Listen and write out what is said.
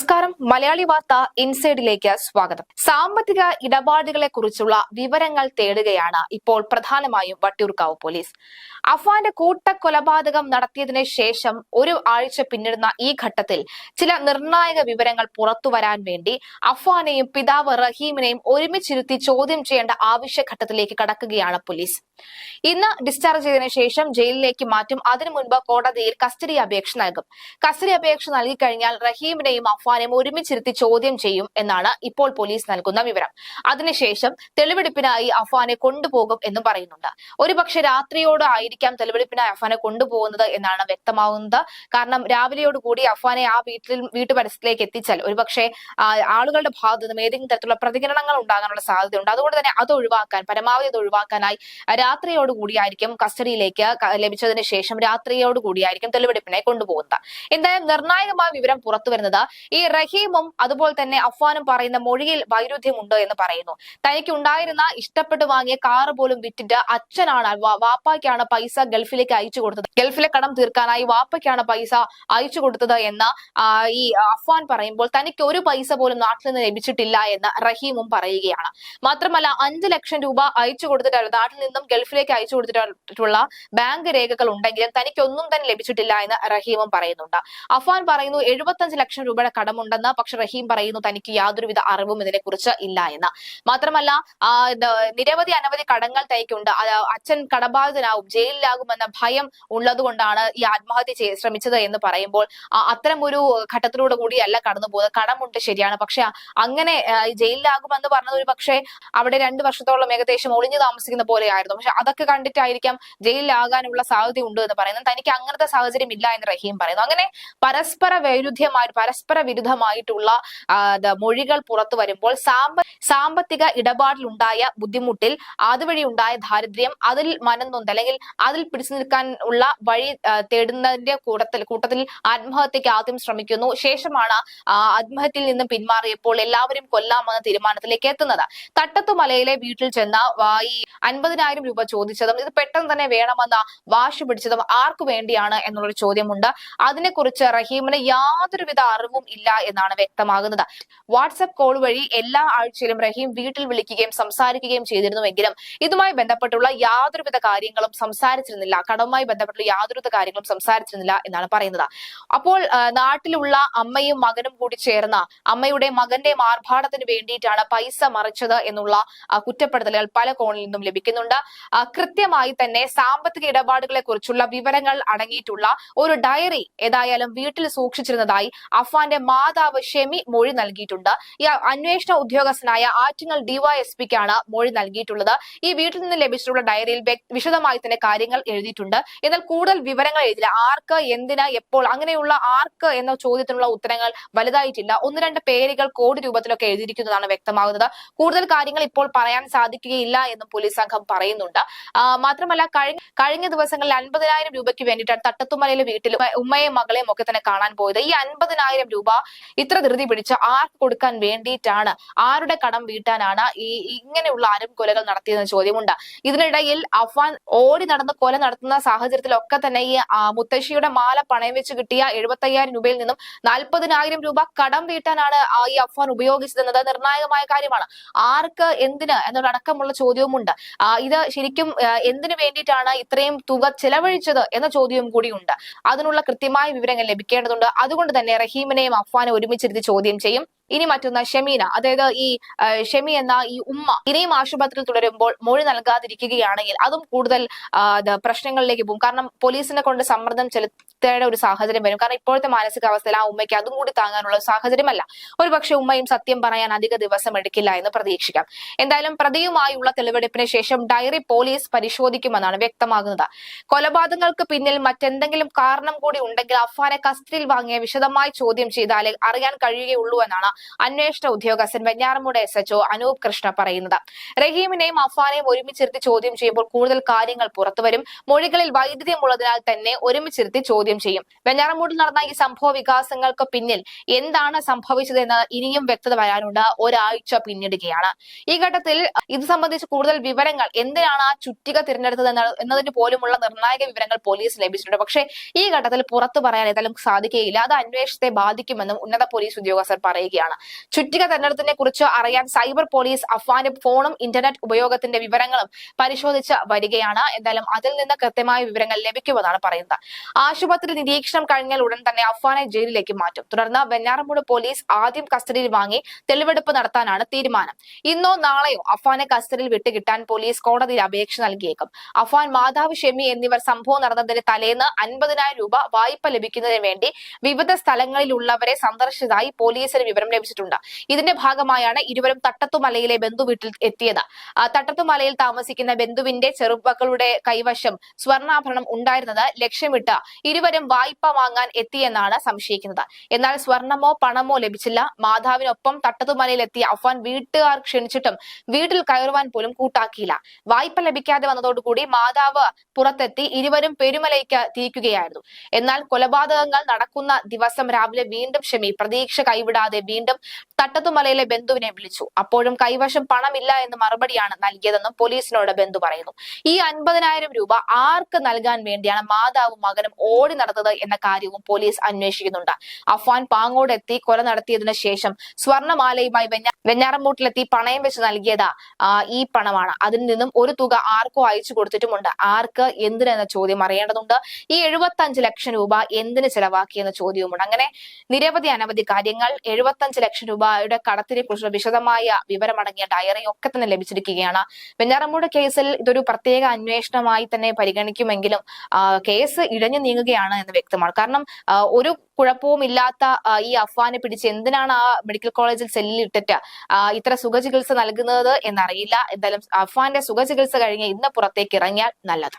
നമസ്കാരം. മലയാളി വാർത്ത ഇൻസൈഡിലേക്ക് സ്വാഗതം. സാമ്പത്തിക ഇടപാടുകളെ കുറിച്ചുള്ള വിവരങ്ങൾ തേടുകയാണ് ഇപ്പോൾ പ്രധാനമായും വട്ടിയൂർക്കാവ് പോലീസ്. അഫാന്റെ കൂട്ടക്കൊലപാതകം നടത്തിയതിനു ശേഷം ഒരു ആഴ്ച പിന്നിടുന്ന ഈ ഘട്ടത്തിൽ ചില നിർണായക വിവരങ്ങൾ പുറത്തുവരാൻ വേണ്ടി അഫാനെയും പിതാവ് റഹീമിനെയും ഒരുമിച്ചിരുത്തി ചോദ്യം ചെയ്യേണ്ട ആവശ്യഘട്ടത്തിലേക്ക് കടക്കുകയാണ് പോലീസ്. ഇന്ന് ഡിസ്ചാർജ് ചെയ്തതിനു ശേഷം ജയിലിലേക്ക് മാറ്റും. അതിനു മുൻപ് കോടതിയിൽ കസ്റ്റഡി അപേക്ഷ നൽകും. കസ്റ്റഡി അപേക്ഷ നൽകി കഴിഞ്ഞാൽ റഹീമിനെയും അഫാനെയും ഒരുമിച്ചിരുത്തി ചോദ്യം ചെയ്യും എന്നാണ് ഇപ്പോൾ പോലീസ് നൽകുന്ന വിവരം. അതിനുശേഷം തെളിവെടുപ്പിനായി അഫാനെ കൊണ്ടുപോകും എന്നും പറയുന്നുണ്ട്. ഒരുപക്ഷെ രാത്രിയോട് ആയിരിക്കാം തെളിവെടുപ്പിനായി അഫാനെ കൊണ്ടുപോകുന്നത് എന്നാണ് വ്യക്തമാകുന്നത് കാരണം രാവിലെയോടുകൂടി അഫാനെ ആ വീട്ടിൽ വീട്ടു പരിസരത്തിലേക്ക് എത്തിച്ചാൽ ഒരുപക്ഷെ ആളുകളുടെ ഭാഗത്തു നിന്നും ഏതെങ്കിലും തരത്തിലുള്ള പ്രതികരണങ്ങൾ ഉണ്ടാകാനുള്ള സാധ്യതയുണ്ട്. അതുകൊണ്ട് തന്നെ അത് ഒഴിവാക്കാൻ പരമാവധി അത് ഒഴിവാക്കാനായി രാത്രിയോടുകൂടിയായിരിക്കും കസ്റ്റഡിയിലേക്ക് ലഭിച്ചതിന് ശേഷം രാത്രിയോടുകൂടിയായിരിക്കും തെളിവെടുപ്പിനെ കൊണ്ടുപോകുന്നത്. എന്തായാലും നിർണായകമായ വിവരം പുറത്തുവരുന്നത് ഈ റഹീമും അതുപോലെ തന്നെ അഫ്വാനും പറയുന്ന മൊഴിയിൽ വൈരുദ്ധ്യമുണ്ട് എന്ന് പറയുന്നു. തനിക്ക് ഉണ്ടായിരുന്ന ഇഷ്ടപ്പെട്ട് വാങ്ങിയ കാറ് പോലും വിറ്റിട്ട് അച്ഛനാണ് വാപ്പയ്ക്കാണ് പൈസ ഗൾഫിലേക്ക് അയച്ചു കൊടുത്തത്. ഗൾഫിലെ കടം തീർക്കാനായി വാപ്പയ്ക്കാണ് പൈസ അയച്ചു കൊടുത്തത് എന്ന ഈ അഫ്വാൻ പറയുമ്പോൾ തനിക്ക് ഒരു പൈസ പോലും നാട്ടിൽ നിന്ന് ലഭിച്ചിട്ടില്ല എന്ന് റഹീമും പറയുകയാണ്. മാത്രമല്ല അഞ്ചു ലക്ഷം രൂപ അയച്ചു കൊടുത്തിട്ട് നാട്ടിൽ നിന്നും ഗൾഫിലേക്ക് അയച്ചു കൊടുത്തിട്ടുള്ള ബാങ്ക് രേഖകൾ ഉണ്ടെങ്കിലും തനിക്കൊന്നും തന്നെ ലഭിച്ചിട്ടില്ല എന്ന് റഹീമും പറയുന്നുണ്ട്. അഫ്വാൻ പറയുന്നു എഴുപത്തഞ്ച് ലക്ഷം രൂപയുടെ കടമുണ്ടെന്ന് പക്ഷെ റഹീം പറയുന്നു തനിക്ക് യാതൊരുവിധ അറിവും ഇതിനെക്കുറിച്ച് ഇല്ല എന്ന്. മാത്രമല്ല നിരവധി അനവധി കടങ്ങൾ തനിക്കുണ്ട്. അച്ഛൻ കടബാധിതനാവും ജയിലിലാകുമെന്ന ഭയം ഉള്ളതുകൊണ്ടാണ് ഈ ആത്മഹത്യ ശ്രമിച്ചത് എന്ന് പറയുമ്പോൾ അത്തരം ഒരു ഘട്ടത്തിലൂടെ കൂടിയല്ല കടന്നു പോകുന്നത് കടമുണ്ട് ശരിയാണ് പക്ഷെ അങ്ങനെ ജയിലിലാകുമെന്ന് പറഞ്ഞത് ഒരു പക്ഷേ അവിടെ രണ്ടു വർഷത്തോളം ഏകദേശം ഒളിഞ്ഞു താമസിക്കുന്ന പോലെയായിരുന്നു. പക്ഷെ അതൊക്കെ കണ്ടിട്ടായിരിക്കാം ജയിലിലാകാനുള്ള സാധ്യത ഉണ്ട് എന്ന് പറയുന്നത്. തനിക്ക് അങ്ങനത്തെ സാഹചര്യം ഇല്ല എന്ന് റഹീം പറയുന്നു. അങ്ങനെ പരസ്പര വൈരുദ്ധ്യമായി പരസ്പര വിരുദ്ധമായിട്ടുള്ള മൊഴികൾ പുറത്തു വരുമ്പോൾ സാമ്പ സാമ്പത്തിക ഇടപാടിലുണ്ടായ ബുദ്ധിമുട്ടിൽ അതുവഴി ഉണ്ടായ ദാരിദ്ര്യം അതിൽ മനംനൊന്ത് അല്ലെങ്കിൽ അതിൽ പിടിച്ചു നിൽക്കാൻ ഉള്ള വഴി തേടുന്നതിന്റെ കൂട്ടത്തിൽ കൂട്ടത്തിൽ ആത്മഹത്യക്ക് ആദ്യം ശ്രമിക്കുന്നു. ശേഷമാണ് ആത്മഹത്യയിൽ നിന്നും പിന്മാറിയപ്പോൾ എല്ലാവരും കൊല്ലാമെന്ന തീരുമാനത്തിലേക്ക് എത്തുന്നത്. തട്ടത്തുമലയിലെ വീട്ടിൽ ചെന്ന ഈ അൻപതിനായിരം രൂപ ചോദിച്ചതും ഇത് പെട്ടെന്ന് തന്നെ വേണമെന്ന വാശി പിടിച്ചതും ആർക്കു വേണ്ടിയാണ് എന്നുള്ളൊരു ചോദ്യമുണ്ട്. അതിനെക്കുറിച്ച് റഹീമിന് യാതൊരുവിധ അറിവും ഇല്ല. എന്നാണ് വ്യക്തമാകുന്നത്. വാട്സപ്പ് കോൾ വഴി എല്ലാ ആഴ്ചയിലും റഹീം വീട്ടിൽ വിളിക്കുകയും സംസാരിക്കുകയും ചെയ്തിരുന്നുവെങ്കിലും ഇതുമായി ബന്ധപ്പെട്ടുള്ള യാതൊരുവിധ കാര്യങ്ങളും സംസാരിച്ചിരുന്നില്ല. കടവുമായി ബന്ധപ്പെട്ടുള്ള യാതൊരുവിധ കാര്യങ്ങളും സംസാരിച്ചിരുന്നില്ല എന്നാണ് പറയുന്നത്. അപ്പോൾ നാട്ടിലുള്ള അമ്മയും മകനും കൂടി ചേർന്ന അമ്മയുടെ മകന്റെ ആർഭാടത്തിന് വേണ്ടിയിട്ടാണ് പൈസ മറിച്ചത് എന്നുള്ള കുറ്റപ്പെടുത്തലുകൾ പല കോണിൽ നിന്നും ലഭിക്കുന്നുണ്ട്. കൃത്യമായി തന്നെ സാമ്പത്തിക ഇടപാടുകളെ കുറിച്ചുള്ള വിവരങ്ങൾ അടങ്ങിയിട്ടുള്ള ഒരു ഡയറി ഏതായാലും വീട്ടിൽ സൂക്ഷിച്ചിരുന്നതായി അഫാന്റെ മാതാവ് ഷെമി മൊഴി നൽകിയിട്ടുണ്ട്. ഈ അന്വേഷണ ഉദ്യോഗസ്ഥനായ ആറ്റിങ്ങൽ ഡിവൈഎസ്പിക്കാണ് മൊഴി നൽകിയിട്ടുള്ളത്. ഈ വീട്ടിൽ നിന്ന് ലഭിച്ചിട്ടുള്ള ഡയറിയിൽ വിശദമായി തന്നെ കാര്യങ്ങൾ എഴുതിയിട്ടുണ്ട്. എന്നാൽ കൂടുതൽ വിവരങ്ങൾ എഴുതില്ല ആർക്ക് എന്തിന് എപ്പോൾ അങ്ങനെയുള്ള ആർക്ക് എന്ന ചോദ്യത്തിനുള്ള ഉത്തരങ്ങൾ വലുതായിട്ടില്ല. ഒന്ന് രണ്ട് പേരുകൾ കോഡ് രൂപത്തിലൊക്കെ എഴുതിയിരിക്കുന്നതാണ് വ്യക്തമാകുന്നത്. കൂടുതൽ കാര്യങ്ങൾ ഇപ്പോൾ പറയാൻ സാധിക്കുകയില്ല എന്നും പോലീസ് സംഘം പറയുന്നുണ്ട്. മാത്രമല്ല കഴിഞ്ഞ കഴിഞ്ഞ ദിവസങ്ങളിൽ അൻപതിനായിരം രൂപയ്ക്ക് വേണ്ടിയിട്ടാണ് തട്ടത്തുമലയിലെ വീട്ടിൽ ഉമ്മയും മകളെയും ഒക്കെ തന്നെ കാണാൻ പോയത്. ഈ അൻപതിനായിരം രൂപ ഇത്ര ധൃതി പിടിച്ച് ആർക്ക് കൊടുക്കാൻ വേണ്ടിയിട്ടാണ്? ആരുടെ കടം വീട്ടാനാണ് ഈ ഇങ്ങനെയുള്ള ആരും കൊലകൾ നടത്തിയതെന്ന് ചോദ്യമുണ്ട്. ഇതിനിടയിൽ അഫ്വാൻ ഓടി നടന്ന് കൊല നടത്തുന്ന സാഹചര്യത്തിലൊക്കെ തന്നെ ഈ മുത്തശ്ശിയുടെ മാല പണയം വെച്ച് കിട്ടിയ എഴുപത്തയ്യായിരം രൂപയിൽ നിന്നും നാൽപ്പതിനായിരം രൂപ കടം വീട്ടാനാണ് ഈ ഉപയോഗിച്ചത് ഉപയോഗിച്ചതെന്നത്. നിർണായകമായ കാര്യമാണ്. ആർക്ക് എന്തിന് എന്നതടക്കമുള്ള ചോദ്യവുമുണ്ട്. ഇത് ശരിക്കും എന്തിനു വേണ്ടിയിട്ടാണ് ഇത്രയും തുക ചെലവഴിച്ചത് എന്ന ചോദ്യവും കൂടിയുണ്ട്. അതിനുള്ള കൃത്യമായ വിവരങ്ങൾ ലഭിക്കേണ്ടതുണ്ട്. അതുകൊണ്ട് തന്നെ റഹീമിനെയും അഫ്വാനെ ഒരുമിച്ചിരുത്തി ചോദ്യം ചെയ്യും. ഇനി മറ്റൊന്ന് ഷെമീന. അതായത് ഈ ഷെമി എന്ന ഈ ഉമ്മ ഇനിയും ആശുപത്രിയിൽ തുടരുമ്പോൾ മൊഴി നൽകാതിരിക്കുകയാണെങ്കിൽ അതും കൂടുതൽ പ്രശ്നങ്ങളിലേക്ക് പോകും. കാരണം പോലീസിനെ കൊണ്ട് സമ്മർദ്ദം ചെലുത്തേണ്ട ഒരു സാഹചര്യം വരും. കാരണം ഇപ്പോഴത്തെ മാനസികാവസ്ഥയിൽ ആ ഉമ്മയ്ക്ക് അതും കൂടി താങ്ങാനുള്ള സാഹചര്യമല്ല. ഒരു പക്ഷെ ഉമ്മയും സത്യം പറയാൻ അധിക ദിവസം എടുക്കില്ല എന്ന് പ്രതീക്ഷിക്കാം. എന്തായാലും പ്രതിയുമായുള്ള തെളിവെടുപ്പിന് ശേഷം ഡയറി പോലീസ് പരിശോധിക്കുമെന്നാണ് വ്യക്തമാകുന്നത്. കൊലപാതകങ്ങൾക്ക് പിന്നിൽ മറ്റെന്തെങ്കിലും കാരണം കൂടി ഉണ്ടെങ്കിൽ അഫ്വാനെ കസ്റ്റഡിയിൽ വാങ്ങിയ വിശദമായി ചോദ്യം ചെയ്താലേ അറിയാൻ കഴിയുകയുള്ളൂ എന്നാണ് അന്വേഷണ ഉദ്യോഗസ്ഥൻ വെഞ്ഞാറമൂട് എസ് എച്ച്ഒ അനൂപ് കൃഷ്ണ പറയുന്നത്. റഹീമിനെയും അഫാനെയും ഒരുമിച്ചിരുത്തി ചോദ്യം ചെയ്യുമ്പോൾ കൂടുതൽ കാര്യങ്ങൾ പുറത്തുവരും. മൊഴികളിൽ വൈദ്യുതിയുമുള്ളതിനാൽ തന്നെ ഒരുമിച്ചിരുത്തി ചോദ്യം ചോദ്യം ചെയ്യും. വെഞ്ഞാറമൂടിൽ നടന്ന ഈ സംഭവ വികാസങ്ങൾക്ക് പിന്നിൽ എന്താണ് സംഭവിച്ചതെന്ന് ഇനിയും വ്യക്തത വരാനുണ്ട്. ഒരാഴ്ച പിന്നിടുകയാണ്. ഈ ഘട്ടത്തിൽ ഇത് സംബന്ധിച്ച് കൂടുതൽ വിവരങ്ങൾ എന്തിനാണ് ആ ചുറ്റിക തിരഞ്ഞെടുത്തത് എന്ന- എന്നതിന് പോലുമുള്ള നിർണായക വിവരങ്ങൾ പോലീസ് ലഭിച്ചിട്ടുണ്ട്. പക്ഷേ ഈ ഘട്ടത്തിൽ പുറത്തു പറയാൻ ഏതായാലും സാധിക്കുകയില്ല അത് അന്വേഷണത്തെ ബാധിക്കുമെന്നും ഉന്നത പോലീസ് ഉദ്യോഗസ്ഥർ പറയുകയാണ്. ചുറ്റിക തെരഞ്ഞെടുപ്പിനെ കുറിച്ച് അറിയാൻ സൈബർ പോലീസ് അഫ്വാന്റെ ഫോണും ഇന്റർനെറ്റ് ഉപയോഗത്തിന്റെ വിവരങ്ങളും പരിശോധിച്ച് വരികയാണ്. എന്തായാലും അതിൽ നിന്ന് കൃത്യമായ വിവരങ്ങൾ ലഭിക്കുമെന്നാണ് പറയുന്നത്. ആശുപത്രി നിരീക്ഷണം കഴിഞ്ഞാൽ ഉടൻ തന്നെ അഫ്വാനെ ജയിലിലേക്ക് മാറ്റും. തുടർന്ന് വെഞ്ഞാറമൂട് പോലീസ് ആദ്യം കസ്റ്റഡിയിൽ വാങ്ങി തെളിവെടുപ്പ് നടത്താനാണ് തീരുമാനം. ഇന്നോ നാളെയോ അഫ്വാനെ കസ്റ്റഡിയിൽ വിട്ടുകിട്ടാൻ പോലീസ് കോടതിയിൽ അപേക്ഷ നൽകിയേക്കും. അഫ്വാൻ മാതാവ് ഷെമി എന്നിവർ സംഭവം നടന്നതിന് തലേന്ന് അൻപതിനായിരം രൂപ വായ്പ ലഭിക്കുന്നതിന് വേണ്ടി വിവിധ സ്ഥലങ്ങളിലുള്ളവരെ സന്ദർശിച്ചതായി പോലീസിന് വിവരം ലഭിച്ചിട്ടുണ്ട്. ഇതിന്റെ ഭാഗമായാണ് ഇരുവരും തട്ടത്തുമലയിലെ ബന്ധു വീട്ടിൽ എത്തിയത്. തട്ടത്തുമലയിൽ താമസിക്കുന്ന ബന്ധുവിന്റെ ചെറുപ്പക്കളുടെ കൈവശം സ്വർണാഭരണം ഉണ്ടായിരുന്നത് ലക്ഷ്യമിട്ട് ഇരുവരും വായ്പ വാങ്ങാൻ എത്തിയെന്നാണ് സംശയിക്കുന്നത്. എന്നാൽ സ്വർണമോ പണമോ ലഭിച്ചില്ല. മാതാവിനൊപ്പം തട്ടതുമലയിൽ എത്തിയ അഫ്വാൻ വീട്ടുകാർ ക്ഷണിച്ചിട്ടും വീട്ടിൽ കയറുവാൻ പോലും കൂട്ടാക്കിയില്ല. വായ്പ ലഭിക്കാതെ വന്നതോടുകൂടി മാതാവ് പുറത്തെത്തി ഇരുവരും പെരുമലയ്ക്ക് തിരിക്കുകയായിരുന്നു. എന്നാൽ കൊലപാതകങ്ങൾ നടക്കുന്ന ദിവസം രാവിലെ വീണ്ടും ഷമി പ്രതീക്ഷ കൈവിടാതെ വീണ്ടും തട്ടത്തുമലയിലെ ബന്ധുവിനെ വിളിച്ചു. അപ്പോഴും കൈവശം പണമില്ല എന്ന് മറുപടിയാണ് നൽകിയതെന്നും പോലീസിനോട് ബന്ധു പറയുന്നു. ഈ അൻപതിനായിരം രൂപ ആർക്ക് നൽകാൻ വേണ്ടിയാണ് മാതാവും മകനും ഓടി നടന്നത് എന്ന കാര്യവും പോലീസ് അന്വേഷിക്കുന്നുണ്ട്. അഫ്വാൻ പാങ്ങോട് എത്തി കൊല നടത്തിയതിനു ശേഷം സ്വർണമാലയുമായി വെഞ്ഞാറമ്പൂട്ടിലെത്തി പണയം വെച്ച് നൽകിയത് ഈ പണമാണ്. അതിൽ നിന്നും ഒരു തുക ആർക്കോ അയച്ചു കൊടുത്തിട്ടുമുണ്ട്. ആർക്ക് എന്തിനെന്ന ചോദ്യം അറിയേണ്ടതുണ്ട്. ഈ എഴുപത്തി അഞ്ച് ലക്ഷം രൂപ എന്തിന് ചെലവാക്കിയെന്ന ചോദ്യവുമുണ്ട്. അങ്ങനെ നിരവധി അനവധി കാര്യങ്ങൾ എഴുപത്തി ലക്ഷം രൂപയുടെ കടത്തിനെ കുറിച്ചുള്ള വിശദമായ വിവരമടങ്ങിയ ഡയറി ഒക്കെ തന്നെ ലഭിച്ചിരിക്കുകയാണ്. വെഞ്ഞാറമൂട് കേസിൽ ഇതൊരു പ്രത്യേക അന്വേഷണമായി തന്നെ പരിഗണിക്കുമെങ്കിലും കേസ് ഇഴഞ്ഞു നീങ്ങുകയാണ് എന്ന് വ്യക്തമാണ്. കാരണം ഒരു കുഴപ്പവും ഇല്ലാത്ത ഈ അഫ്വാനെ പിടിച്ച് എന്തിനാണ് ആ മെഡിക്കൽ കോളേജിൽ സെല്ലിൽ ഇട്ടിട്ട് ഇത്ര സുഖചികിത്സ നൽകുന്നത് എന്നറിയില്ല. എന്തായാലും അഫ്വാന്റെ സുഖചികിത്സ കഴിഞ്ഞ് ഇന്ന് പുറത്തേക്ക് ഇറങ്ങിയാൽ നല്ലത്